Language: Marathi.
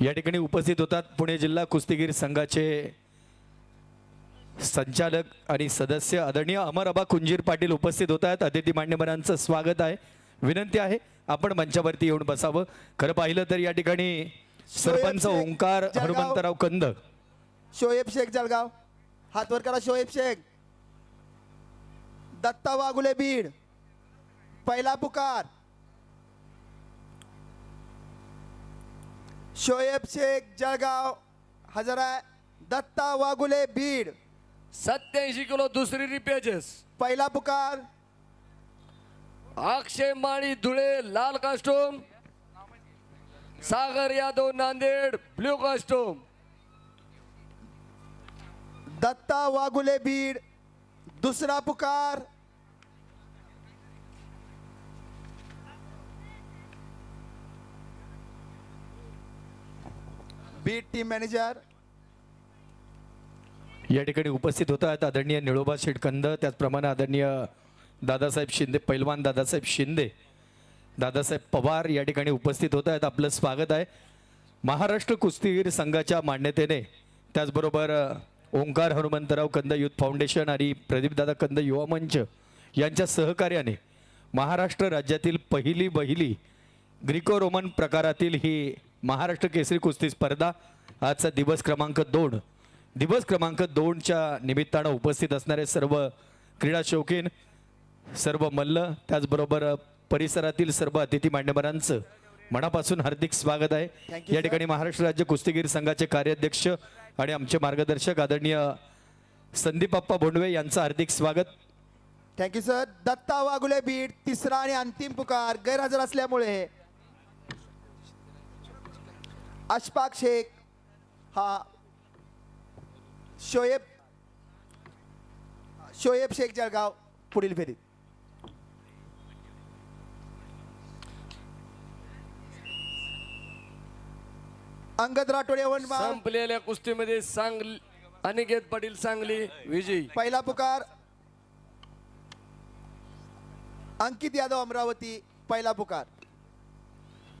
या ठिकाणी उपस्थित होतात पुणे जिल्हा कुस्तीगीर संघाचे संचालक आणि सदस्य आदरणीय अमर अबा कुंजीर पाटील उपस्थित होत आहेत. अतिथी मान्यवरांचं स्वागत आहे. विनंती आहे आपण मंचावरती येऊन बसावं. खरं पाहिलं तर या ठिकाणी सरपंच ओंकार. हनुमंतराव कंद. शोएब शेख जळगाव. हातवर करा शोएब शेख. दत्ता वाघुले बीड. पहिला पुकार. शोएब शेख जळगाव हजर आहे दत्ता वाघुले बीड. सत्याऐंशी किलो दुसरी रिपेजेस पहिला पुकार. अक्षय माळी धुळे लाल costume Sagar Yadav Nanded blue costume Datta Waghule Beed. दुसरा पुकार. Beat team manager. या ठिकाणी उपस्थित होत आहेत आदरणीय निळोबा शेटकंद त्याचप्रमाणे आदरणीय दादासाहेब शिंदे पैलवान दादासाहेब शिंदे. दादासाहेब पवार या ठिकाणी उपस्थित होत आहेत आपलं स्वागत आहे. महाराष्ट्र कुस्तीगीर संघाच्या मान्यतेने त्याचबरोबर ओंकार हनुमंतराव कंद युथ फाउंडेशन आणि प्रदीपदादा कंद युवा मंच यांच्या सहकार्याने महाराष्ट्र राज्यातील पहिली बहिली ग्रिको रोमन प्रकारातील ही महाराष्ट्र केसरी कुस्ती स्पर्धा आजचा दिवस क्रमांक दोन. दिवस क्रमांक दोनच्या निमित्तानं उपस्थित असणारे सर्व क्रीडा शौकीन सर्व मल्ल त्याचबरोबर परिसरातील सर्व अतिथी मान्यवरांचं मनापासून हार्दिक स्वागत आहे. या ठिकाणी महाराष्ट्र राज्य कुस्तीगीर संघाचे कार्याध्यक्ष आणि आमचे मार्गदर्शक आदरणीय संदीप अप्पा भोंडवे यांचं हार्दिक स्वागत. Thank you sir Datta Waghule Beed तिसरा आणि अंतिम पुकार गैरहजर असल्यामुळे अशफाक शेख हा शोएब शोएब शेख जळगाव पुढील फेरीत. अंगद राठोड यवतमाळ. संपलेल्या कुस्तीमध्ये सांगली अनिकेत पाटील सांगली विजयी. पहिला पुकार. अंकित यादव अमरावती पहिला पुकार.